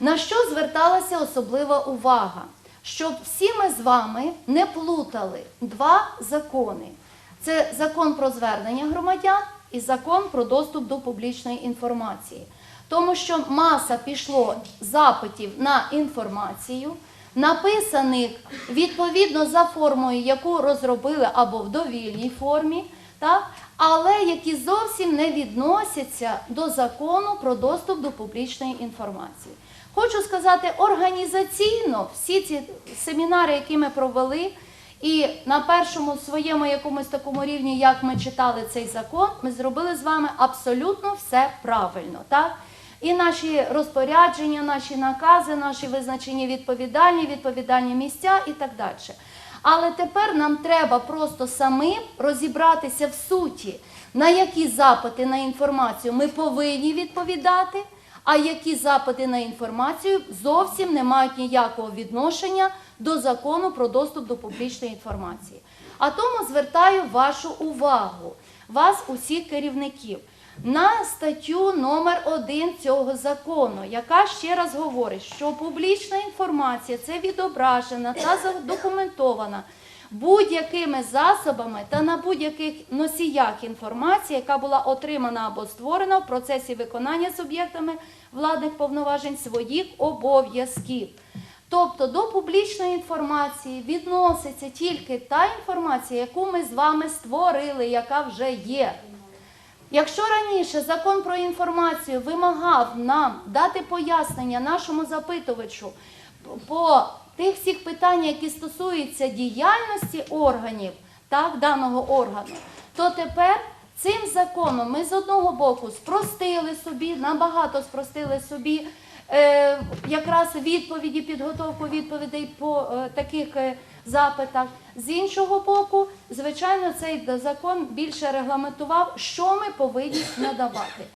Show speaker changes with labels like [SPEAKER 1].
[SPEAKER 1] На що зверталася особлива увага? Щоб всі ми з вами не плутали два закони: це закон про звернення громадян і закон про доступ до публічної інформації. Тому що маса пішло запитів на інформацію, написаних відповідно за формою, яку розробили або в довільній формі, так? але які зовсім не відносяться до закону про доступ до публічної інформації. Хочу сказати, організаційно всі ці семінари, які ми провели, і на першому своєму якомусь такому рівні, як ми читали цей закон, ми зробили з вами абсолютно все правильно. Так? І наші розпорядження, наші накази, наші визначені відповідальні, відповідальні місця і так далі. Але тепер нам треба просто самим розібратися в суті, на які запити на інформацію ми повинні відповідати, а які запити на інформацію зовсім не мають ніякого відношення до закону про доступ до публічної інформації. А тому звертаю вашу увагу, вас, усіх керівників, на статтю номер 1 цього закону, яка ще раз говорить, що публічна інформація це відображена та задокументована будь-якими засобами та на будь-яких носіях інформації, яка була отримана або створена в процесі виконання суб'єктами владних повноважень своїх обов'язків. Тобто до публічної інформації відноситься тільки та інформація, яку ми з вами створили, яка вже є. Якщо раніше закон про інформацію вимагав нам дати пояснення нашому запитувачу по тих всіх питаннях, які стосуються діяльності органів, так, даного органу, то тепер цим законом ми з одного боку спростили собі, набагато спростили собі якраз відповіді, підготовку відповідей по е, таких е, запитах. З іншого боку, звичайно, цей закон більше регламентував, що ми повинні надавати.